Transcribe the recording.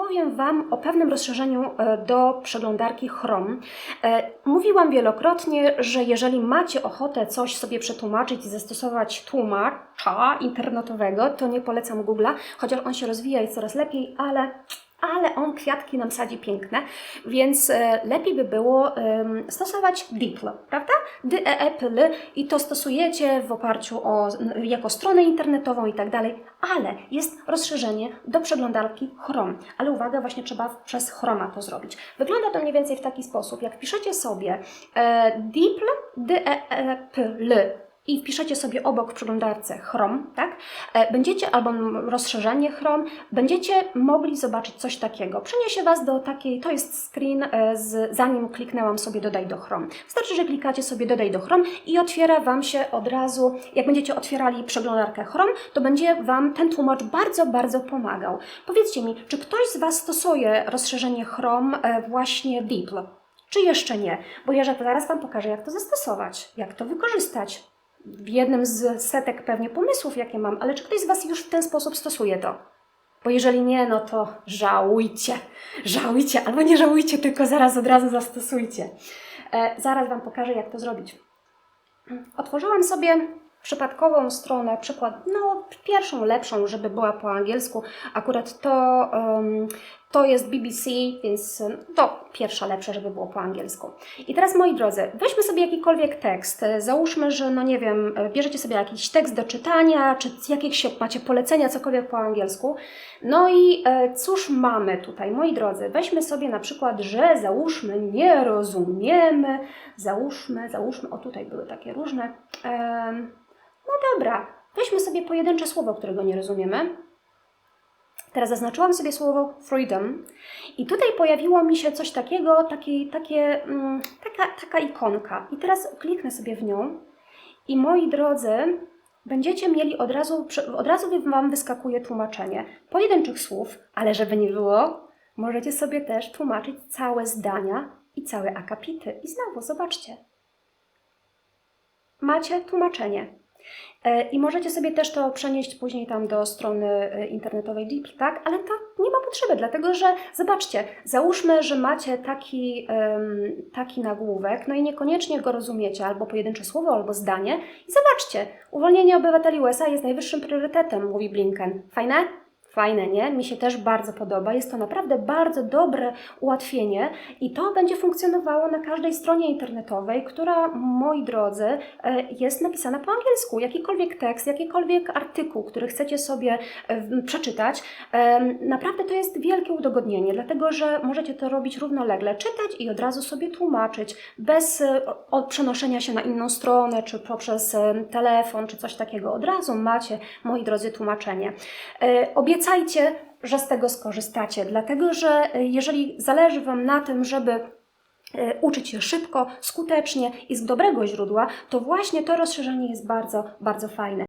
powiem Wam o pewnym rozszerzeniu e, do przeglądarki Chrome. E, Mówiłam wielokrotnie, że jeżeli macie ochotę coś sobie przetłumaczyć i zastosować tłumacza internetowego, to nie polecam Google'a, chociaż on się rozwija i coraz lepiej, ale ale on kwiatki nam sadzi piękne, więc e, lepiej by było stosować DeepL, prawda? D e e p l i to stosujecie w oparciu o jako stronę internetową i tak dalej, ale jest rozszerzenie do przeglądarki Chrome. Ale uwaga, właśnie trzeba przez Chroma to zrobić. Wygląda to mniej więcej w taki sposób, jak piszecie sobie e, DeepL, d e e p l i wpiszecie sobie obok w przeglądarce Chrome, tak? E, Będziecie, albo rozszerzenie Chrome, będziecie mogli zobaczyć coś takiego. Przeniesie Was do takiej, to jest screen, e, z, zanim kliknęłam sobie dodaj do Chrome. Wystarczy, że klikacie sobie dodaj do Chrome i otwiera Wam się od razu, jak będziecie otwierali przeglądarkę Chrome, to będzie Wam ten tłumacz bardzo, bardzo pomagał. Powiedzcie mi, czy ktoś z Was stosuje rozszerzenie Chrome e, właśnie DeepL? Czy jeszcze nie? Bo ja zaraz Wam pokażę, jak to zastosować, jak to wykorzystać w jednym z setek pewnie pomysłów, jakie mam, ale czy ktoś z Was już w ten sposób stosuje to? Bo jeżeli nie, no to żałujcie, żałujcie, albo nie żałujcie, tylko zaraz od razu zastosujcie. E, zaraz Wam pokażę, jak to zrobić. Otworzyłam sobie przypadkową stronę, przykład, no pierwszą, lepszą, żeby była po angielsku. Akurat to, em, to jest BBC, więc em, to pierwsza lepsza, żeby było po angielsku. I teraz, moi drodzy, weźmy sobie jakikolwiek tekst. E, Załóżmy, że, no nie wiem, e, bierzecie sobie jakiś tekst do czytania, czy jakieś macie polecenia, cokolwiek po angielsku. No i e, cóż mamy tutaj, moi drodzy? Weźmy sobie na przykład, że załóżmy, nie rozumiemy, załóżmy, załóżmy, o tutaj były takie różne. Em, no dobra, weźmy sobie pojedyncze słowo, którego nie rozumiemy. Teraz zaznaczyłam sobie słowo freedom i tutaj pojawiło mi się coś takiego, takie, takie, mm, taka, taka ikonka. I teraz kliknę sobie w nią i moi drodzy, będziecie mieli od razu, od razu Wam wyskakuje tłumaczenie pojedynczych słów, ale żeby nie było, możecie sobie też tłumaczyć całe zdania i całe akapity. I znowu, zobaczcie, macie tłumaczenie. E, I możecie sobie też to przenieść później tam do strony e, internetowej Deep, tak? Ale to nie ma potrzeby, dlatego że zobaczcie, załóżmy, że macie taki, taki nagłówek, no i niekoniecznie go rozumiecie, albo pojedyncze słowo, albo zdanie. I zobaczcie, uwolnienie obywateli USA jest najwyższym priorytetem, mówi Blinken. Fajne? Fajne, nie? Mi się też bardzo podoba. Jest to naprawdę bardzo dobre ułatwienie i to będzie funkcjonowało na każdej stronie internetowej, która, moi drodzy, e, jest napisana po angielsku. Jakikolwiek tekst, jakikolwiek artykuł, który chcecie sobie e, przeczytać, em, naprawdę to jest wielkie udogodnienie, dlatego że możecie to robić równolegle, czytać i od razu sobie tłumaczyć, bez e, przenoszenia się na inną stronę, czy poprzez e, telefon, czy coś takiego. Od razu macie, moi drodzy, tłumaczenie. E, Obiecajcie, że z tego skorzystacie, dlatego że e, jeżeli zależy Wam na tym, żeby e, uczyć się szybko, skutecznie i z dobrego źródła, to właśnie to rozszerzenie jest bardzo, bardzo fajne.